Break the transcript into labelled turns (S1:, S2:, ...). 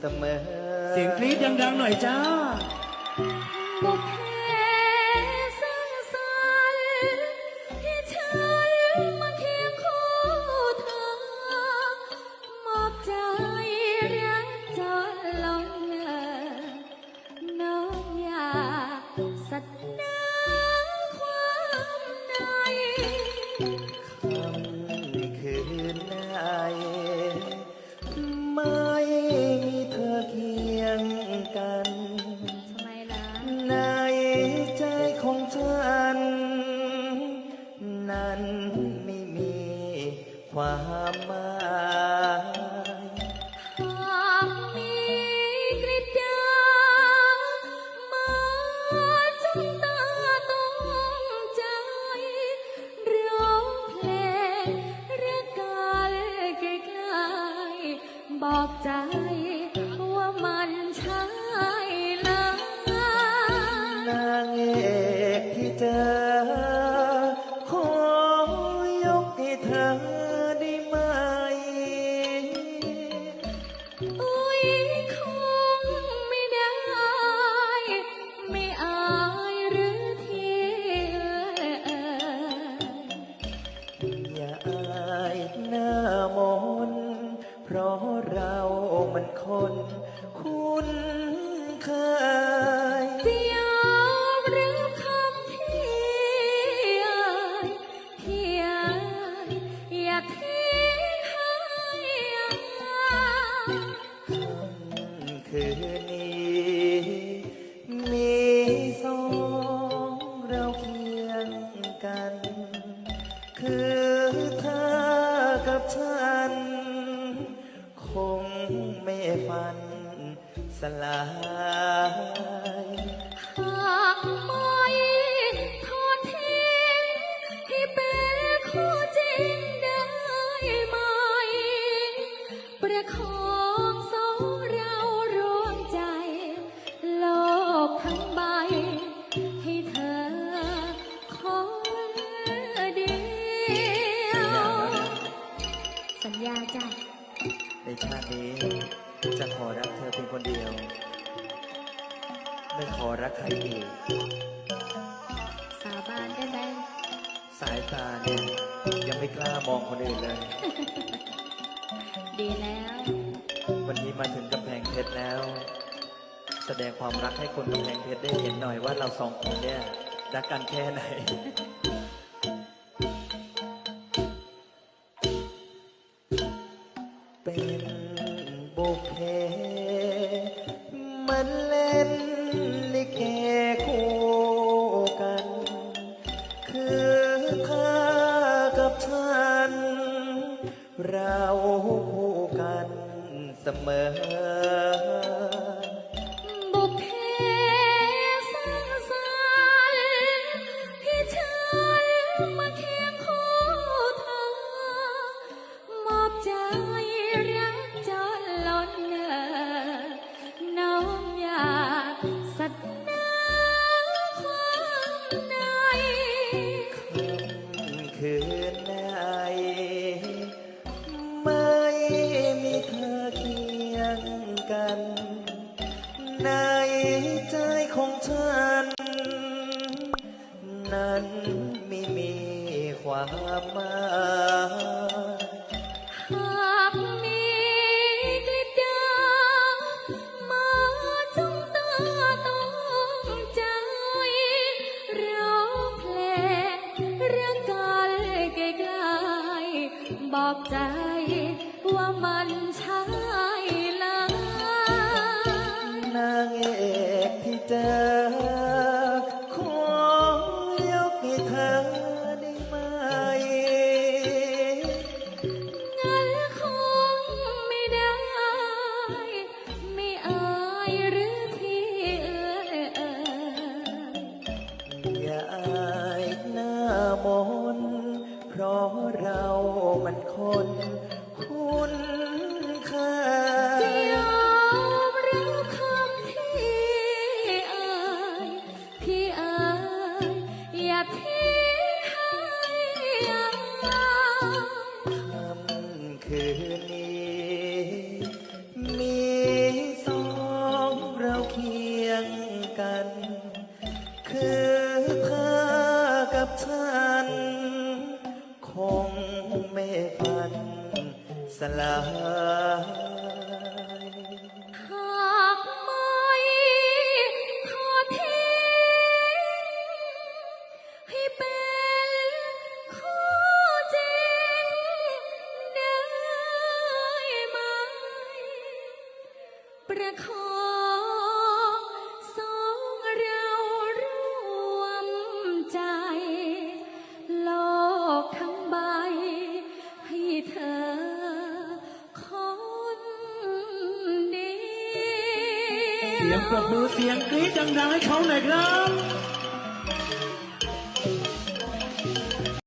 S1: เสมอ
S2: เสียงกรี๊ดดังๆหน่อยจ้า
S3: บุพ ความ
S1: หม เพ
S3: ราะ
S1: เรามันคนคุ้นเคย สลาย
S3: หากไม่ทอดทิ้งให้เป็นคู่จริงได้ไหม ประคองสองเรารวมใจ โลกทั้งใบ ให้เธอคนเดียว สัญญาจ้ะ
S1: ในชาตินี้ จะขอรักเธอเป็นคนเดียว ไม่ขอรักใครอีก
S3: สาบานได้ไหม
S1: สายตาเนี่ยยังไม่กล้ามองคนอื่นเลย
S3: ดีแล้ว
S1: วันนี้มาถึงกำแพงเพชรแล้ว แสดงความรักให้คนกำแพงเพชรได้เห็นหน่อยว่าเราสองคนเนี่ยรักกันแค่ไหน เป็น บกเพมันเล่นลิเกคู่กัน คือเธอกับฉัน เราคู่กันเสมอ ไม่มีความหมาย
S3: หากมีกลิดดามาจ้องตาต้องใจ เร้องเพลเรื่องกันไกลๆบอกใจว่ามัน
S1: เพราะเรามันคน
S3: งไม่ฝันสลาย
S2: สียงปรบมือเสียงกรี๊ดดังๆให้เขาหน่อยครับ